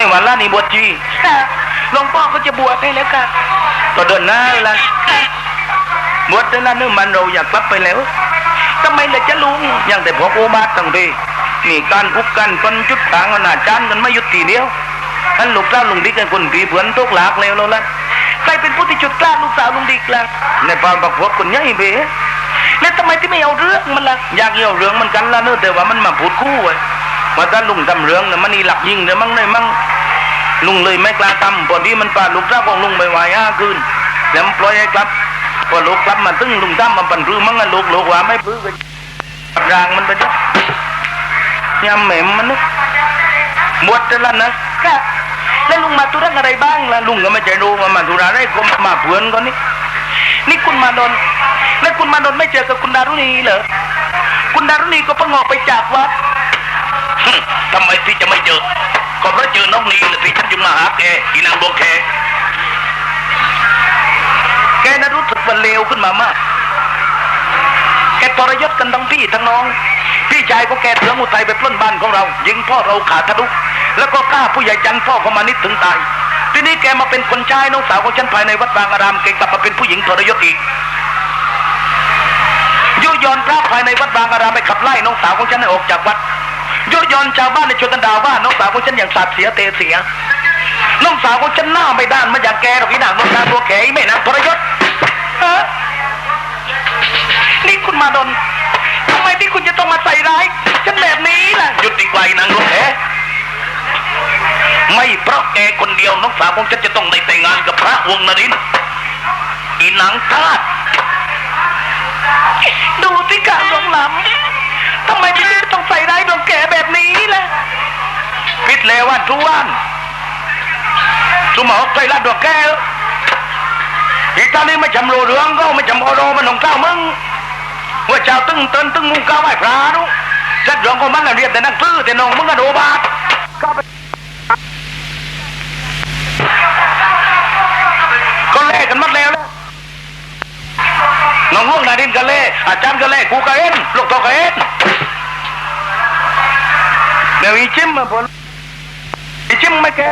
ในวันละนี่บวชชีค่ะหลวงพ่อก็จะบวชให้แล้วค่ะก็เดินหน้าละบวชได้ละนึกมันเราอยากกลับไปแล้วทำไมล่ะจะลุงยังแต่พอโอบาทตั้งทีมีการคุกกันคนจุดขางอนาจารย์กันไม่หยุดทีเดียวท่านลูกเจ้าลุงดิกกันคนผีเผือนทุกหลากแล้วแล้วละใครเป็นผู้ที่จุดกล้าลูกสาวลุงดิกล่ะในปานปักพวกคนใหญ่เบ้แล้วทำไมที่ไม่เอาเรื่องมันล่ะอยากเยี่ยวเรื่องมันกันละเนอะแต่ว่ามันมาพูดคู่ไว้ ว่าถ้าลุงทำเรื่องน่ะมันนี่หลักยิงเดี๋ยมั่งเลยมั่งลุงเลยไม่กล้าทำพอดีมันปาลูกเจ้าของลุงไปไวห้าคืนแล้วปล่อยให้กลับพอลูกกลับมาตึ้งลุงทำมันปั่นรื้อมั่งอะลูกลูกว่าไม่พื้นกันรางมันไปจ้ะยำแหม่มมันนึกหมดแล้วนะค่ะแล้วลุงมาตุเรื่อะไรบ้างล่ะลุงก็ไม่ใจรู้ว่ามาธุระได้ก็มาเพื่อนก็นี่นี่คุณมาดนแล้วคุณมาดนไม่เจอกับคุณดารุณีเหรอคุณดารุณีก็เพิ่งอกไปจากวัด ทำไมพี่จะไม่เจอก็เพราะเจอน้องนีนะพี่ฉันจึงมาหาแกอีนางบวแคแกน่ะรู้สึกว่าเลวขึ้นมามาก แกทรยศกันทั้งพี่ทั้งน้อง พี่ชายก็แกเถืองอุทัยไปปล้นบ้านของเรา ยิงพ่อเราขาดทะลุแล้วก็กล้าผู้ใหญ่จันพ่อเขามานิดถึงตาย ทีนี้แกมาเป็นคนชายน้องสาวของฉันภายในวัดบางอารามแกกลับมาเป็นผู้หญิงทรยศอีกยุยอนพระภายในวัดบางอารามไปขับไล่น้องสาวของฉันให้ออกจากวัด ยุยอนชาวบ้านในชวนกันด่าว่าน้องสาวของฉันอย่างสาดเสียเตเสีย น้องสาวของฉันหน้าไม่ด้านมาอย่างแกหรอกอีนางนงนางตัวแกอีแม่นางทรยศฮะนี่คุณมาดนทำไมที่คุณจะต้องมาใส่ร้ายฉันแบบนี้ล่ะหยุดดีกว่าอีนางโบวแคไม่เพราะแกคนเดียวน้องสาวของฉันจะต้องได้แต่งงานกับพระวงศ์นรินทร์อีนางทาสดูที่การลงล้ำ ทำไมพี่ต้องใส่ร้ายดวงแก่แบบนี้ล่ะพิษเลววันทุวันสุมาฮอกใจรัดดอกแก้วอีตาลีไม่จำโรเรืองก็ไม่จำโอโรมันหนองเก้ามึงว่าเจ้าตึ้งเติ้นตึ้งมุงก้าวไหวพระนุจัดเรื่องของมันน่ะเรียบแต่นักซื้อแต่น้องมึงก็โดบาทก็เล่กันหมัดแล้วนะ น้องลูกนาดินก็เล่อาจารย์ก็เล่กูก็เอ็นลูกโตก็เอ็นเดี๋ยวอีจิ้มมาพออีจิ้มไม่แก้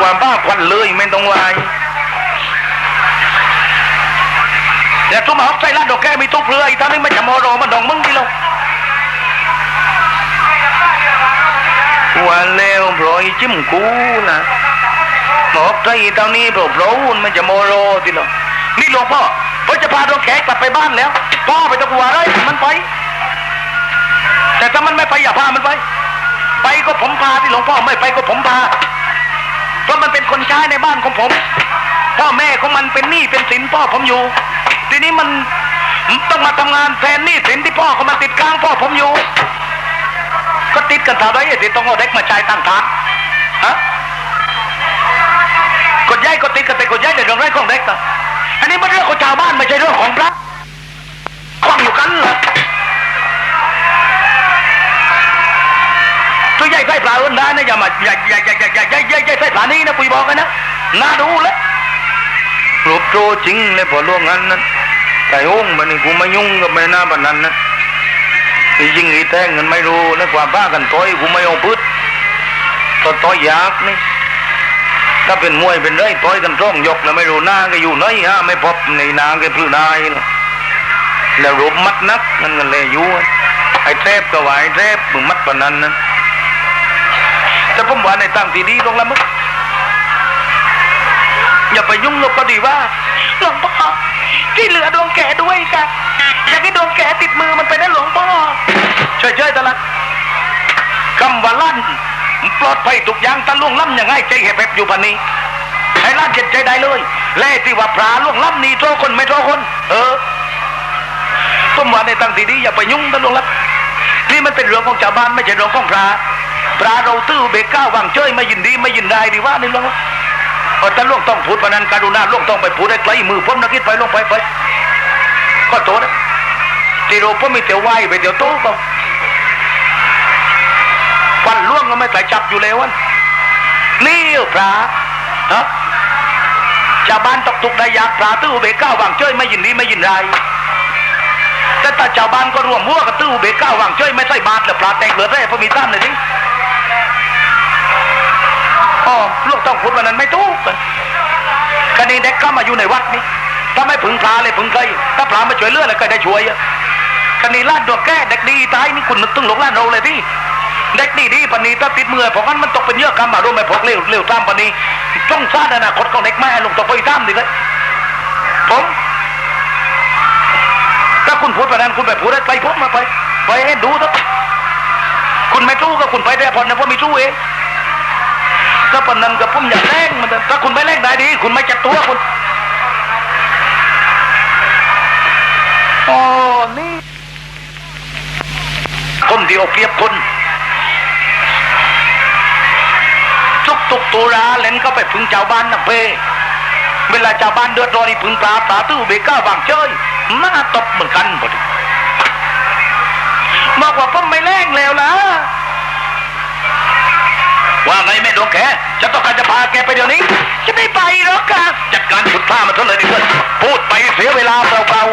ความบ้าควันเลยไม่ต้องวายอย่ทุ่มหอกใจลาดดอกแก้มีทุกเรืออีท่านี้ไม่จะมอรอมันดองมึงดิลงวันแล้วโปรยจิ้มกูนะ หมอกใจเท่านี้โปรโปรนมันจะโมอรอดิลงนี่หลวงพ่อพ่อจะพาดวงแขกกลับไปบ้านแล้ว พ่อไปตะกัวอะไรมันไป แต่ถ้ามันไม่ไปอย่าพามันไป ไปก็ผมพาที่หลวงพ่อไม่ไปก็ผมพา เพราะมันเป็นคนใช้ในบ้านของผม พ่อแม่ของมันเป็นหนี้เป็นสินพ่อผมอยู่ ทีนี้มันต้องมาทำงานแทนหนี้สินที่พ่อเขามาติดกลางพ่อผมอยู่ ก็ติดกันเท่าไรที่ต้องเอาเด็กมาจ่ายตังทางฮะ ก็ติดกันไปกก็ย้ายเด็กของไรของเด็กันอันนี้มันเรื่องของชาวบ้านไม่ใช่เรื่องของพระควงอยู่กันเหรอช่วยย้ายไส้ปลาอ้นได้นะอย่ามาอย่าอย่าอย่าอย่าย่าย้ายย้ายไส้ปลานี้นะปุยบอกกันนะน่าดูเลยหลบโจจริงเลยพอล่วงนั้นนั้นแต่โอ้งมันนี่กูไม่ยุ่งกับไม่น่าบันนั้นนะที่ยิงอีแท่งเงินไม่รู้นะกว่าบ้ากันต้อยกูไม่เอาพืชต้อยยากนี่ ถ้าเป็นมวยเป็นไรต่อยกันร่องยกแล้วไม่รู้หน้าก็อยู่ไหนฮะไม่พบในนาก็พื้นนายแล้วแล้วรูปมัดนักนั่นกันเลยอยู่ไอ้เทพก็ไหวเทพมึงมัดปนนั้นนะแต่ผมว่าในตั้งที่ดีลงแล้วมึงอย่าไปยุ่งกับก็ดีว่า ปลอดภัยทุกอย่างตะล่วงล้ำยังไงใจเห็บแบบอยู่พันนี้ให้ลั่นเจ็ดใจได้เลยแล่ที่ว่าปลาล่วงล้ำนี่โทรคนไม่โทรคน เออผมว่าในตั้งที่ดีอย่าไปยุ่งตะล่วงล้ำนี่มันเป็นเรื่องของชาวบ้านไม่ใช่เรื่องของพระพระเราตื้อเบก้าวางเจ้ยไม่ยินดีไม่ยินได้ดีว่าในี่ลงเออต่ล่วงต้องพูดปนันการุณาล่วงต้องไปพูดได้ไกลมือผมนักคิดไปลงไปไปก็โตนะที่เราพ่อมีเตียวไหวไปเตียวโตก็ ควันล่วงก็ไม่ใส่จับอยู่แล้ววันนี่พระฮะชาวบ้านตกทุกข์ได้ยากพระตื้อเบกก้าวางเจ้ยไม่ยินดีไม่ยินไรแต่ตาชาวบ้านก็รวมหัวกันตื้อเบกก้าวางช่วยไม่ใส่บาทแล้วปลาแตกเหลือแร่พอมีตั้มเลยสิอ๋อลูกต้องพูดวันนั้นไม่ถูกคดีเด็กเข้ามาอยู่ในวัดนี่ถ้าไม่พึงพลาเลยพึงเคยถ้าพลามาช่วยเลือดแล้วก็ได้ช่วยอะคดีลาดดวงแก้เด็กดีตายนี่คุณนึกตึงหลงล้านเราเลยพี่ เด็กนี่ดีปานนีถ้าติดมือเพราะงั้นมันตกเป็นเยื่อกรรมอารมณ์ไม่พกเร็วเร็วตามปานนีต้องชาติอนาคตของเด็กแม่ลงตกไปตามดิเลยผมถ้าคุณพูดแบบนั้นคุณไปพูดได้ไปพบมาไปไปให้ดูเถอะคุณไม่รู้ก็คุณไปได้ผลนะเพราะมีรู้เองถ้าปนันกับผมอย่าแรงมันถ้าคุณไม่แรงได้ดี คุณไม่จัดตัวคุณอ๋อนี่คนที่เอาเปรียบคน ตุกตุราเล่นก็ไปพึ่งชาวบ้านนะเพ่เวลาชาวบ้านเดือดร้อนนี่พึ่งปลาปลาตู้เบก้าบางเจ้ยมาตบเหมือนกันพอดีบอกว่าผมไม่แรงแล้วนะว่าไงแม่ดวงแกฉันต้องการจะพาแกไปเดี๋ยวนี้จะไม่ไปหรอกค่ะจัดการขุดผ้ามาเท่าเลยดิเพื่อนพูดไปเสียเวลาเปล่า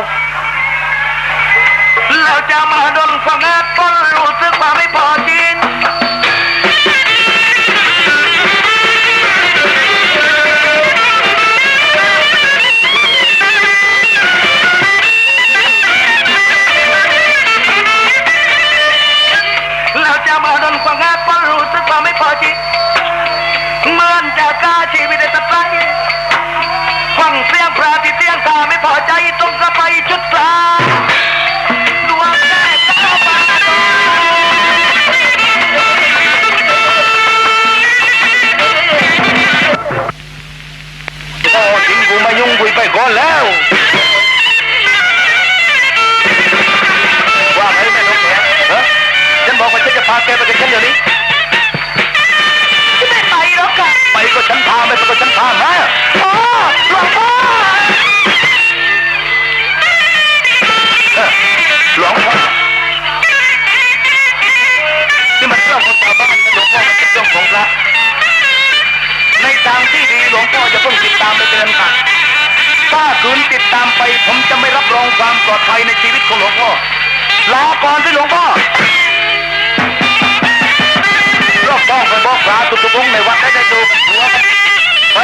ๆแล้วจะมาโดนฟังอาต้นรู้สึกว่าไม่พอจริง ระที่เสียงตาไม่พอใจต้องกระไปจุดกลาดวงแรกก้วมาโอ้จริงกูมายุ่งกุยไปก่อนแล้ว ว่าไงแม่นกแกฮะฉันบอกว่าฉันจะพาแกไปกับฉันเดี๋ยวนี้ ค่ะไปก็ฉันพาไม่ไปก็ฉันพามาพ่อหลวงพ่อเออหลวงพ่อนี่มันเรื่องของชาวบ้านนะหลวงพ่อมันเป็นเรื่องของพระในทางที่ดีหลวงพ่อจะเพิ่งติดตามไปเตือนค่ะถ้าคืนติดตามไปผมจะไม่รับรองความปลอดภัยในชีวิตของหลวงพ่อลาก่อนที่หลวงพ่อ อบต้องไปบอกพระทุกๆองในวัดได้ได้ดูหัวกันไป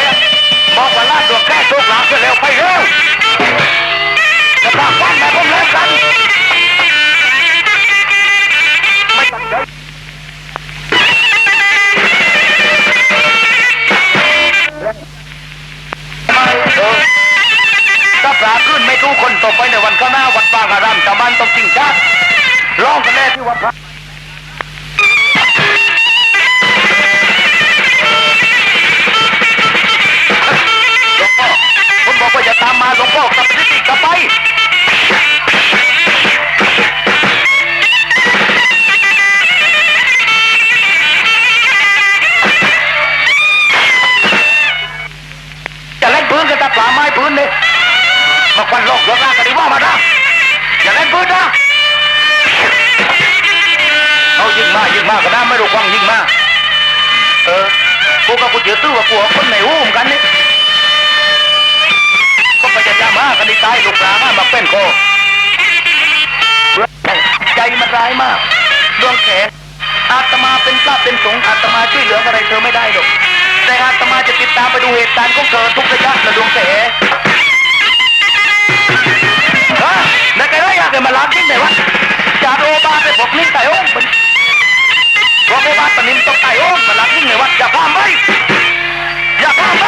บอกว่าลาดดวงแก้โชคหลานเร็วไปเร็วจะพาฟันแบบผมแล้วกันไม่ตั้งใจถ้าปลาขึ้นไม่รู้คนต่อไปในวันข้างหน้าวัดบางอารามชาวบ้านต้องจริงจังร้องกันแน่ที่วัดพระ หลวงพ่อกับไปที่กลับไปจะเล่นพื้นกันต่ปลาไม้พื้นเลยมาควันโลกโลกล่างกันดีว่ามานะอย่าเล่นปืนนะเอายิงมายิงมาก็ได้ไม่รู้ควังยิงมาเออกูกับกูเจอตื้อว่ากูเอาคนในหูเหมือนกันนี่ ก็พยายามากันดีตายลูกปลามามาเป็นโคใจมันร้ายมากดวงแขนอาตมาเป็นพระเป็นสงฆ์อาตมาช่วยเหลืออะไรเธอไม่ได้หรอกแต่อาตมาจะติดตามไปดูเหตุการณ์ของเธอทุกระยะนะดวงแขนฮะนักการอยากจะมาล้างทิ้งไหนวะจากโอบาไปบอกนิ่งไต่โอ้งมันบอกโอบาปนิมต้องไต่โอ้งมาล้างทิ้งไหนวะอย่าพามไปอย่าพามไป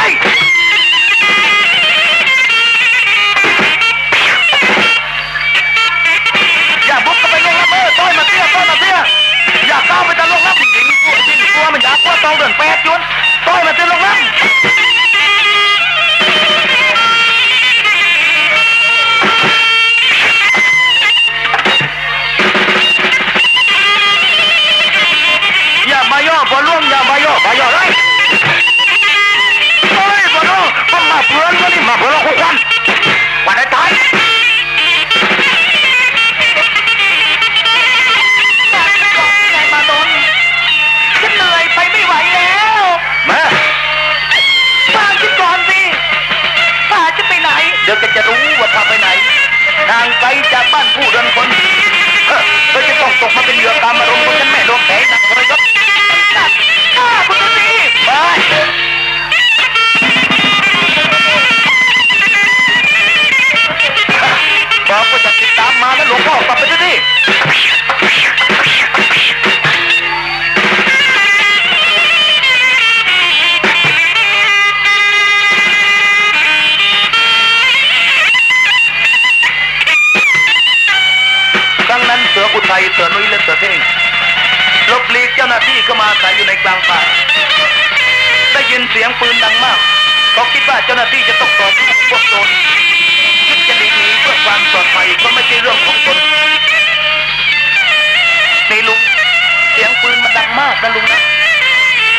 มันดังมากนะลุงนะ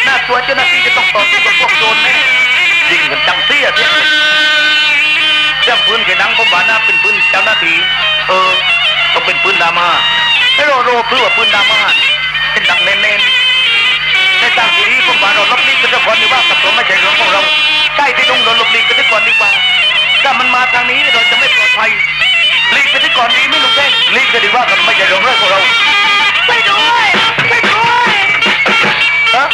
น่ากลัวเจ้าหน้าที่จะต้องต่อสู้กับพวกโจรแน่ยิงกันจังเสียเสียเสียงปืนแค่ดังก็ว่าน่าเป็นปืนเจ้าหน้าที่เออต้องเป็นปืนดามาให้เราโรเพื่อปืนดามาเป็นดังเน้นๆในทางที่ดีผมว่าเราลบลีกกันซะก่อนดีว่ากับผมไม่ใช่เรื่องของเราใช่ที่ต้องเราลบลีกกันซะก่อนดีกว่าถ้ามันมาทางนี้เราจะไม่ปลอดภัยลีกไปซะก่อนดีไม่ลุงแจ้งลีกกันดีว่ากับไม่ใช่เรื่องของเราไปด้วยไปด้วย ฮะ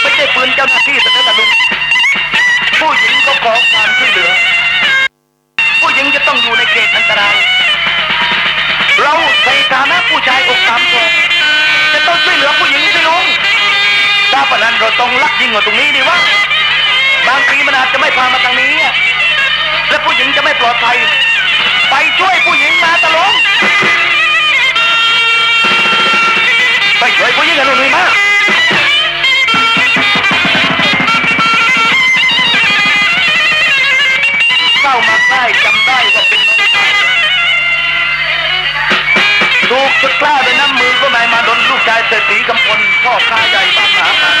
ไม่ใช่ปืนเจ้าหน้าที่แต่นั่นนะลุงผู้หญิงก็ขอความช่วยเหลือ ผู้หญิงจะต้องอยู่ในเขตอันตราย เราในฐานะผู้ชายอกสามตัวจะต้องช่วยเหลือผู้หญิงสิลุงถ้าปนั้นเราต้องลักยิงกว่าตรงนี้ดีวะบางทีมันอาจจะไม่พามาทางนี้และผู้หญิงจะไม่ปลอดภัย ไปช่วยผู้หญิงมาตะลง ช่วยผู้หญิงกันหน่อยมาเข้ามาใกล้จำได้ว่าเป็นน้องชายถูกชุดกล้าด้วยน้ำมือก็นายมาดนลูกชายเศรษฐีกำพลพ่อค้าใหญ่บ้านหาปลา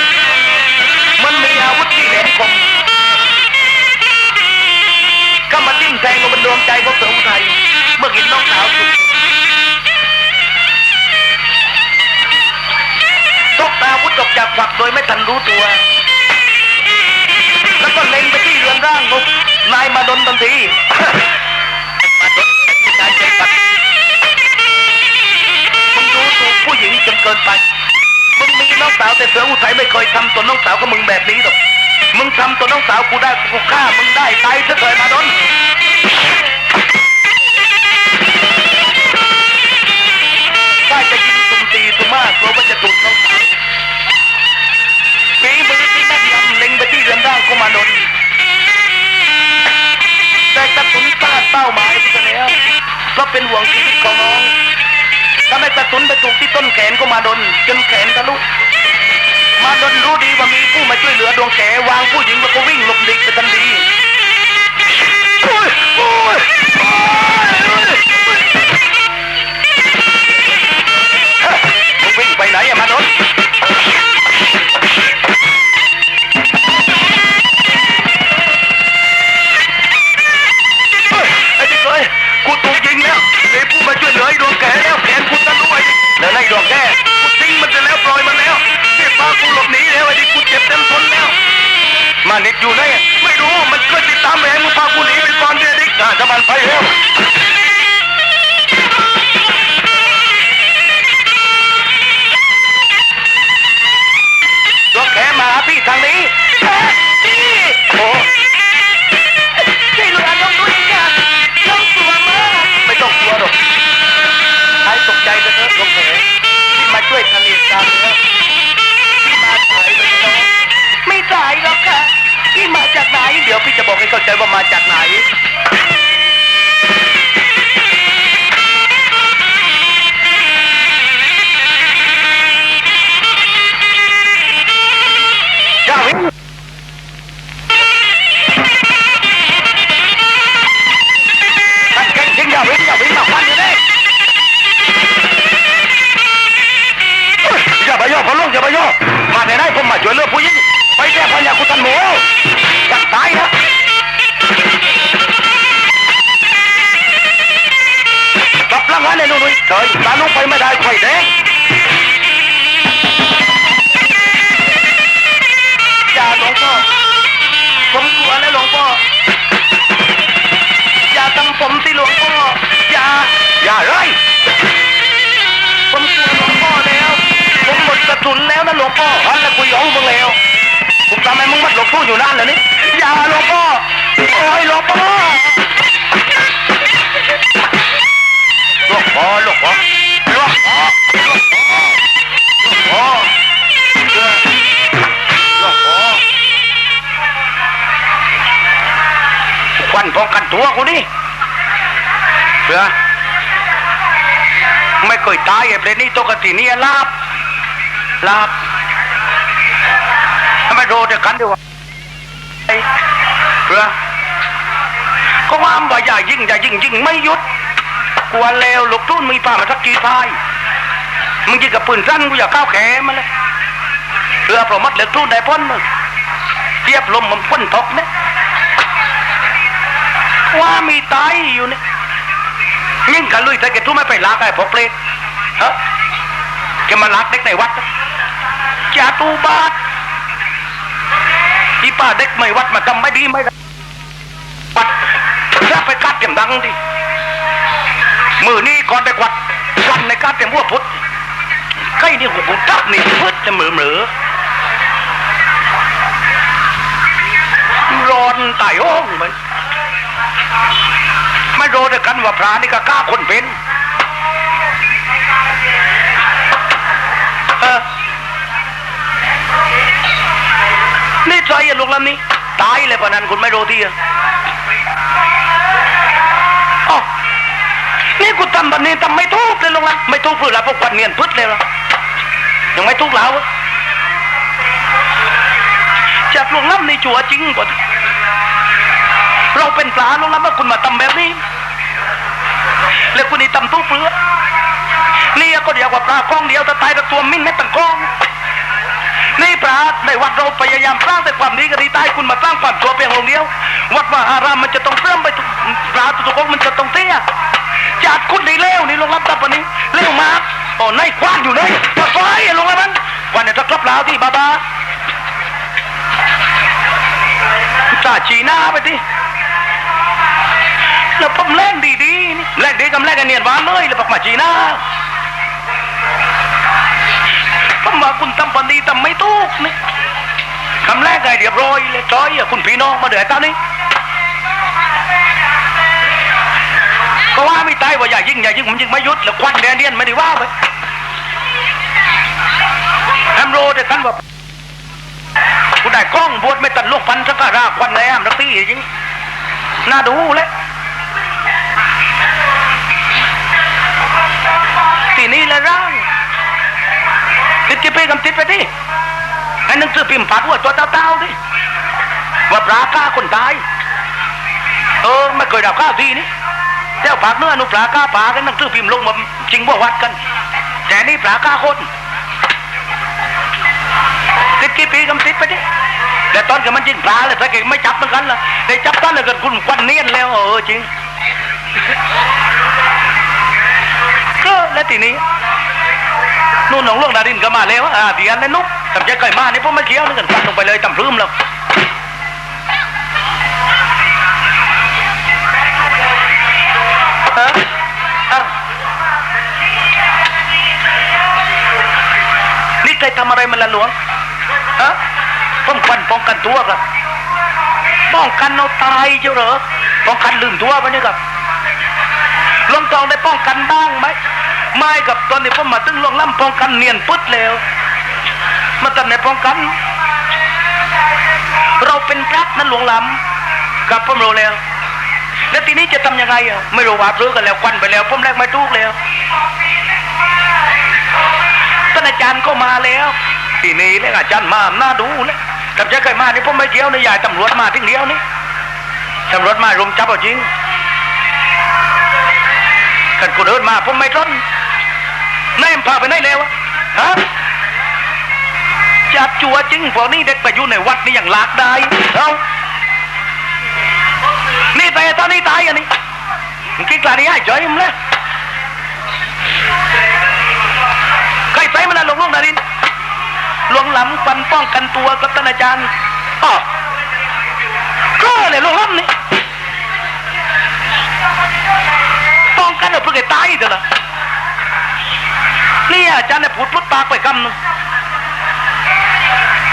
มันมีอาวุธที่แหลมคมก็มาจิ้มแทงลงบนดวงใจของเสืออุทัยเมื่อเห็นน้องสาวถูก ตกอาวุธออกจากฝักโดยไม่ทันรู้ตัว แล้วก็เล็งไปที่เรือนร่างของนายมาดนทันทีมาดนนายใจปัดมึงดูถูกผู้หญิงจนเกินไป มึงมีน้องสาวแต่เสืออุทัยไม่เคยทำตัวน้องสาวกับมึงแบบนี้หรอก มึงทำตัวน้องสาวกูได้กูฆ่ามึงได้ตายซะเถิดมาดนถ้าจะยิงตุ่มตีตุ่มมากกลัวว่าจะถูกน้อง ไปที่เรือนร่างของมาดนแต่กระสุนพลาดเป้าหมายไปซะแล้วเพราะเป็นห่วงชีวิตของน้องทำให้กระสุนไปถูกที่ต้นแขนของมาดนจนแขนทะลุมาดนรู้ดีว่ามีผู้มาช่วยเหลือดวงแขวางผู้หญิงแล้วก็วิ่งหลบหลีกไปทันทีโอ้ยโอ้ย ที่มาช่วยทะเลกลางเนื้อที่มาสายเลยน้องไม่สายหรอกค่ะที่มาจากไหน เดี๋ยวพี่จะบอกให้เข้าใจว่ามาจากไหน อย่าวิ่ง tá não foi melhor que foi né? กันตัวกูนี่เสือไม่เคยตายไอ้เปรนี่ตกตินี่ลาบลาบทำไมโดนกันดีวะเสือก็ว่าว่าบะใหญ่ยิงใหญ่ยิงยิงไม่หยุดกวนเลวลูกทุ่นมีป่ามาสักกี่พายมึงยิงกับปืนสั้นกูอยากก้าวแขมันเลยเรือประมัดเหล็กทุ่นได้พ้นมึงเทียบลมมันพ้นตกเนี่ย ว่ามีตายอยู่เนี่ยยิ่งกันลุยถ้าแกทุ่มไม่ไปลากไอ้พวกเปรตเฮ้แกมาลักเด็กในวัดนะจาตูบาทที่ป้าเด็กไม่วัดมาทำไม่ดีไม่ได้วัดถ้าไปกัดเต็มดังดิมือนี้ก่อนไปกวัดวันในกัดเต็มหัวพุทธใกล้นี่หัวพุทธนี่พุทธจะเหมือเหมือร้อนตายโอ้งมัน ไม่รู้ด้วยกันว่าพระนี่ก็กล้าคนเป็นเออนี่ใจอะลูกลำนี้ ตายเลยปะนั้นคุณไม่รู้ที่อะอ๋อนี่กูทำแบบนี้ทำไม่ถูกเลยลูกลำไม่ถูกเพื่อละพวกควันเนียนพึดเลยละยังไม่ถูกแล้วจากลูกลำนี่จัวจริงกว่า เราเป็นปลาลูกลำว่าคุณมาทำแบบนี้ แล้วคุณนี่ทำตู้เปลือกนี่ก็เดียวกว่าปลากล้องเดียวแต่ตายแต่ตัวมิ้นไม่ตั้งกล้องนี่ปลาในวัดเราพยายามสร้างแต่ความดีก็ดีใต้คุณมาสร้างความชั่วเพียงองเดียว วัดว่ารามมันจะต้องเพิ่มไปทุกปลาทุกองมันจะต้องเตี้ยจากคุณในเลวนี่ลงรับตับวันนี้เลวมากโอ้ในคว้านอยู่เลยมาไฟลงแล้วมันวันนี้ถ้าครบแล้วที่บาบาจ่าชีหน้าไปที่ แล้วผมเล่นดีนี่เล่นดีกับเล่นกันเนียนวานเลยแล้วปักมาจีน่าผมว่าคุณทำปันดีทำไม่ถูกนี่คำแรกไงเรียบร้อยเลยจอยอะคุณพี่น้องมาเดือดตานี้ก็ว่าไม่ตายว่าอย่ายิงอย่ายิงผมยิงไม่ยุดแล้วควันแดนเดียนไม่ได้ว่าไปแอมโรเด็กันว่ากูได้กล้องบวชไม่ตัดลูกพันสักการะควันแรงนักตีจริงน่าดูเลย นี้ละร่างติดกี่ปีกำติดไปดิไอ้นังสือพิมพ์ผัดว่าตัวเต้าๆดิว่าปลาก้าคนตายเออไม่เคยดับข้าวทีนี่เจ้าผักเนื้อนุปลาก้าปลากันนังสือพิมพ์ลงมาจริงว่าวัดกัน แต่นี่ปลาก้าคนติดกี่ปีกำติดไปดิแต่ตอนกับมันจริงปลาเลยถ้าเก่งไม่จับเหมือนกันล่ะได้จับตอนเลยกันคุณควันเนียนแล้วเออจริง แล้วทีนี้นู่นหนองลวงดารินก็มาแล้วอ่าดียนนั่นนุ๊กกับเจ๊ไก่มานี่พวกม่เชี่ยวนี่กันฟันลงไปเลยตำพรืมแล้วเออเอ้านี่ใครทำอะไรมันละหลวงฮะป้องกันป้องกันตัวครับป้องกันเอาตายเจ้าเหรอป้องกันลืมตัวไปนี่ครับลงทองได้ป้องกันบ้างไหม ไม่กับตอนนี้ผมมาตึงลงล่ำป้องกันเนียนปึ๊ดแล้วมาตันในป้องกัน เราเป็นพระนั้นหลวงล้ำกับผมรู้แล้ว แล้วทีนี้จะทำยังไงอะไม่รู้ว่าซื้อกันแล้วควันไปแล้วผมแรกไม่ถูกแล้วท่านอาจารย์ก็มาแล้วทีนี้เลยอาจารย์มาหน้าดูเลยกับจะเคยมานี่ผมไม่เกี่ยวนะยายตำรวจมาทิ้งเดียวนี่ตำรวจมารุมจับเอาจริงกันกูเดินมาผมไม่ทน นายพาไปไหนแล้วอะฮะจับจัวจริงพวกนี้เด็กไปอยู่ในวัดนี่อย่างหลากได้เอานี่แต่ตอนนี้ตายอันนี้มึงคิดกลานี่ให้ใจมึงเลยใครใส่มันนะหลวงลุงดารินหลวงหลำฟันป้องกันตัวกับท่านอาจารย์อ๋อก็เลยหลวงหลำนี่ป้องกันเอาเพื่อตายเถอะล่ะ นี่อาจารย์เนี่ยพูดพุดปากไปคำหนึง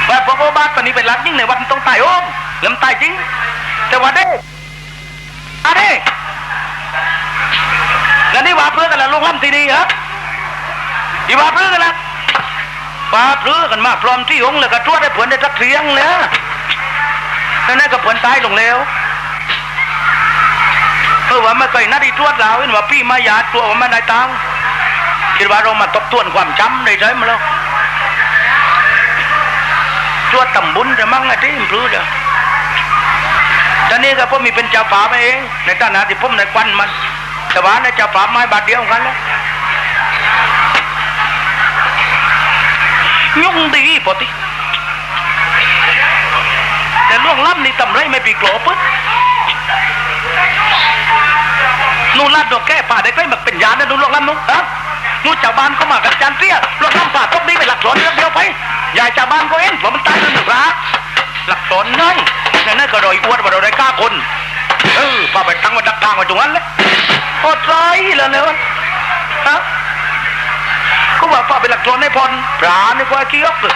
ว่าพวกอบาตอนนี้เป็นหลักยิ่งในวันต้องตายโอ้มล้วมันตายจริง แต่ว่าเด้อะเด้แล้วนี่ว่าเพื่อกันละลงล่ำทีนี้เหรอที่ว่าเพื่อกันละว่าเพื่อกันมาพร้อมที่องค์เลยก็ตรวได้ผลได้ทักเสียงเลยนั่นนั่นก็ผลตายลงแล้วเออว่าไม่เคยนัดอีทวดเราเห็นว่าพี่มาหยาดตัวว่ามันได้ตังค์ คิดว่าเรามาทบทวนความจำได้ใช่ไหมล่ะตัวตำบุญจะมั่งไงที่มพลูเด้อตอนนี้ก็ผมมีเป็นเจ้าป่าไปเอง ในฐานะที่ผมในควันมันแต่ว่าในเจ้าป่าไม้บาทเดียวกันแล้วยุ่งดีปกติแต่ล่วงล้ำนี่ทำไรไม่ปีโกรปึ๊ดนู่นลาดดอกแก้ป่าได้ใกล้มาเป็นยานะนู่นล่วงล้ำนู่นฮะ นู่นชาวบ้านเขามากับจานเตี้ยล่วงล้ำป่าตบนี้ไปหลักสอนเรื่องเดียวไปยายชาวบ้านก็เองว่ามันตายแล้วหนึ่งละหลักสอนนั่นนั่นนั่นก็รอยอ้วนว่าเราได้กล้าคนเออป่าไปตั้งมาดักทางไว้ตรงนั้นเลยโอ้ใจแล้วเนี่ยมันฮะก็ว่าป่าเป็นหลักสอนให้พรปราในกว่ากี้ยกเลย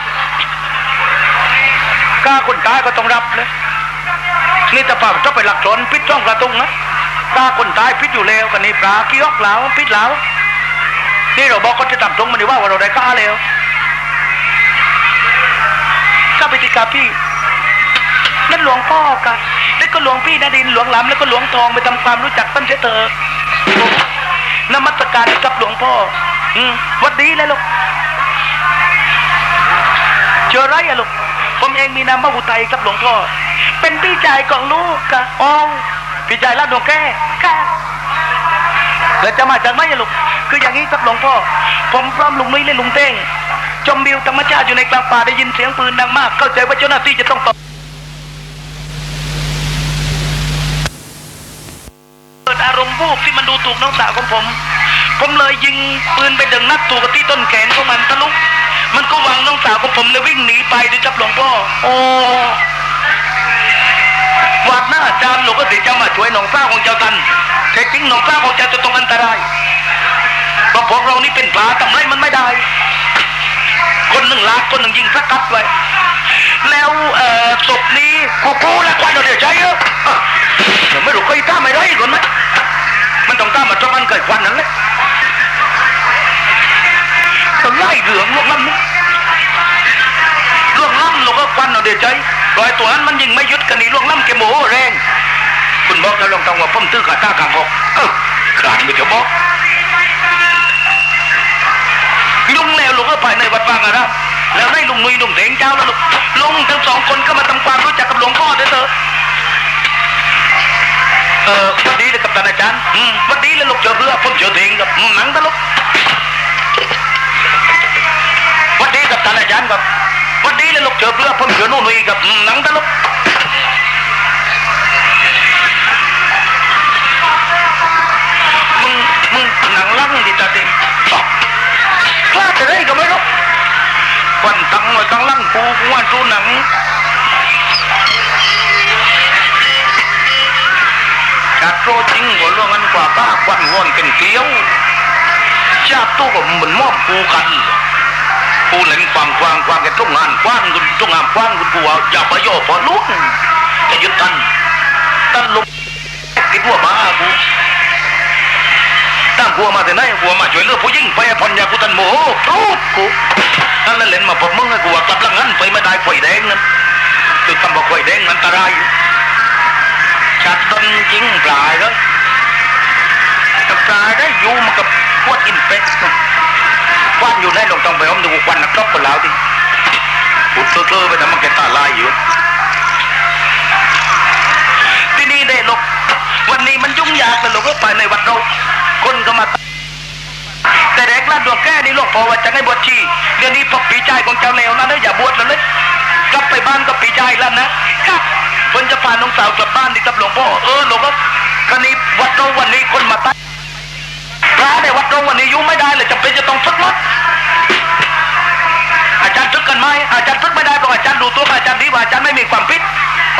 กล้าคนตายก็ต้องรับเลยนี่แต่ป่าต้องไปหลักสอนพิษช่องกระตุงนะกล้าคนตายพิษอยู่แล้วกันนี่ปลาเกี้ยกแล้วพิษแล้ว นี่เราบอกเขาจะทำตรงมันดีว่าว่าเราได้ก้าแล้วข้าไปติกาพี่นั่นหลวงพ่อกันแล้วก็หลวงพี่นาดินหลวงหลำแล้วก็หลวงทองไปทำความรู้จักตั้งเสียเถอะนมัสการกับหลวงพ่อ อืมวัดดีเลยลูกเจอไรอะลูกผมเองมีนามบุไทยกับหลวงพ่อ เป็นพี่ชายของลูกกะอ๋อพี่ชายลาดดวงแก้ค่ะ แล้วจะมาจากไหนอะลูกคืออย่างนี้ครับหลวงพ่อ ผมพร้อมลุงนุ้ยและลุงเต้ง จมวิวธรรมชาติอยู่ในกลางป่าได้ยินเสียงปืนดังมาก เข้าใจว่าเจ้าหน้าที่จะต้องตอบเกิดอารมณ์วูบที่มันดูถูกน้องสาวของผม ผมเลยยิงปืนไปดึงนัดถูกับที่ต้นแขนของมันทะลุมันก็วางน้องสาวของผมเลยวิ่งหนีไปด้วยจับหลวงพ่อโอ้ จารย์หลวงก็สิเจ้ามาช่วยน้องสาของเจ้าตันแต่จริงน้องสาของเจ้าจะต้องอันตรายเพราะพวกเรานี่เป็นปลาทำไรมันไม่ได้ คนหนึ่งลากคนหนึ่งยิงสกัดไว้ แล้วเอ่อศพนี้กูกูและควันเราเดี๋ยวใช้เยอะอะเดี๋ยวไม่รู้เคยท่าไม่ได้ก่อนไหมมันต้องท่ามาตรงมันเกิดควันนั่นแหละต้องไล่เหลืองลวกล้ำนี่ลวกล้ำเราก็ควันเราเดี๋ยวใช้ รอยตัวนั้นมันยิงไม่ยุดกันนี่ลวกล้ำแกมโหแรง คุณบอกแล้วลองตองว่าผมตื้อขาตากางออกเออขาดไม่จะบอกลุงแล้วลุงก็ไปในวัดบางอะนะแล้วได้ลุงนุยลุงเสงเจ้าแล้วลุงทั้งสองคนก็มาทำความรู้จักกับหลวงพ่อด้วยเถอะเออวันดีเลยกับท่านอาจารย์อืมวันดีเลยลูกเจอเรือผมเจอเถงกับอืมหนังตลกวันดีกับท่านอาจารย์กับ วันดีเลยลูกเจอเรือผมเจอนู่นนุยกับหนังตลกมึงมึงหนังลั่งดิตาเต็มพลาดจะได้ก็ไม่รู้วันตังไว้ตังลังปูกูว่าดูหนังจากโรจริงก็เรื่องนั้นกว่าป้าควันวนเป็นเกลียวชาติตู้ก็เหมือนมอบปูกัน ปูเล่นความกว้างกว้างแกต้องงานกว้างกุต้องงานกว้างกุกูว่าอย่าไปย่อพอลุกจะยึดตันตันลงคิดว่าบ้ากูตั้งกลัวมาแต่ไหนกัวมาช่วยเลือกผู้หญิงไปพรยากูตันโมโหปรูดกูนั่นแหละเล่นมาผมมึงให้กูว่ากลับหลังนั้นไปไม่ได้ไฟแดงนั้นคือคำว่าไฟแดงมันตรายอยู่ชัดต้นจริงปลายเลยแต่ปลายได้อยู่มากับพวกอินเฟกซ์ ควันอยู่ในลงตองไปอ้อมดูควันนักรบคนแล้วดิปุดเธอไปทำมันแกตาลายอยู่ ที่นี่ได้ลกวันนี้มันยุ่งยากแต่เราก็ไปในวัดเราคนก็มาแต่เด็กลาดดวงแก้นี่หลวงพ่อว่าจะให้บวชชีเดี๋ยวนี้พกปีใจของเจ้าเลวนะเนอะอย่าบวชแล้วเลยกลับไปบ้านก็ปีใจแล้วนะครับคนจะพาน้องสาวกลับบ้านนี่กับหลวงพ่อเออหลวงพ่อคันนี้วัดเราวันนี้คนมาตายพระในวัดเราวันนี้อยุ่งไม่ได้เลยจำเป็นจะต้องทึกมัด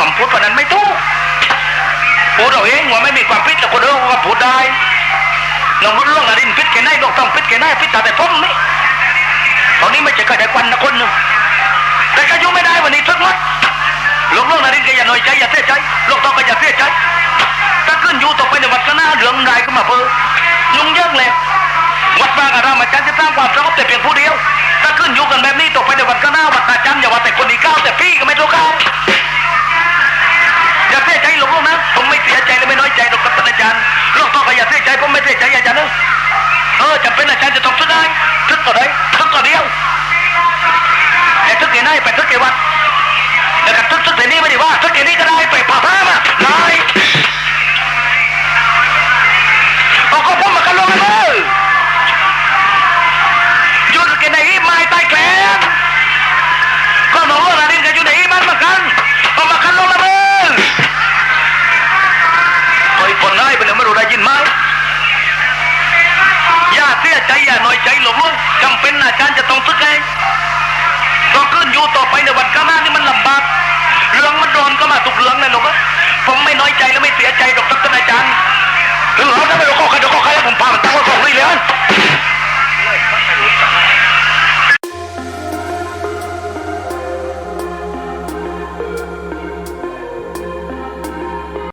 ผมพูดวันนั้นไม่ถูกพูดเราเองว่าไม่มีความผิดแต่คนอื่นก็พูดได้น้องรุ่นล่วงอรินพิษแค่ไหนดอกต้องพิษแค่ไหนพิษแต่ผมนี่ตอนนี้ไม่ใช่กระไดควันนะคนหนึ่งแต่ก็ยุ่งไม่ได้วันนี้ทึกมัดลูกล่วงอรินก็อย่าหน่อยใจอย่าเสียใจลูกต้องก็อย่าเสียใจถ้าขึ้นอยู่ต่อไปในวัดก็น่าเหลืองรายก็มาเพิ่มยุ่งเยอะเลยวัดบางอารามอาจารย์จะสร้างความสงบแต่เพียงผู้เดียว ถ้าขึ้นอยู่กันแบบนี้ต่อไปในวัดก็น่าวัดอาจารย์อย่าว่าแต่คนดีก้าวแต่พี่ก็ไม่รู้ก้าว ยใจหลวงลูกนะผมไม่เสียใจและไม่น้อยใจหรอกครับท่านอาจารย์หลวงพ่อก็อย่าเสียใจผมไม่เสียใจอาจารย์นะเออจะเป็นอาจารย์จะต้องสุดได้ทึกต่อได้ทึกต่อเดียวแต่ทึกเกี่ยนได้ไปทึกเกี่ยวัด ใจหลบล้นจำเป็นอาจารย์จะต้องซื้อไงเพรขึ้นอยู่ต่อไปในวันข้างหน้านี่มันลำบาก เรื่องมันโดนก็มาทุกเรื่องเลยหนูก็ผมไม่น้อยใจและไม่เสียใจดอกท่านอาจารย์ถึงเราจะไปดูข้อใครดูข้อใครผมพามันตั้งไว้สองนี่เลย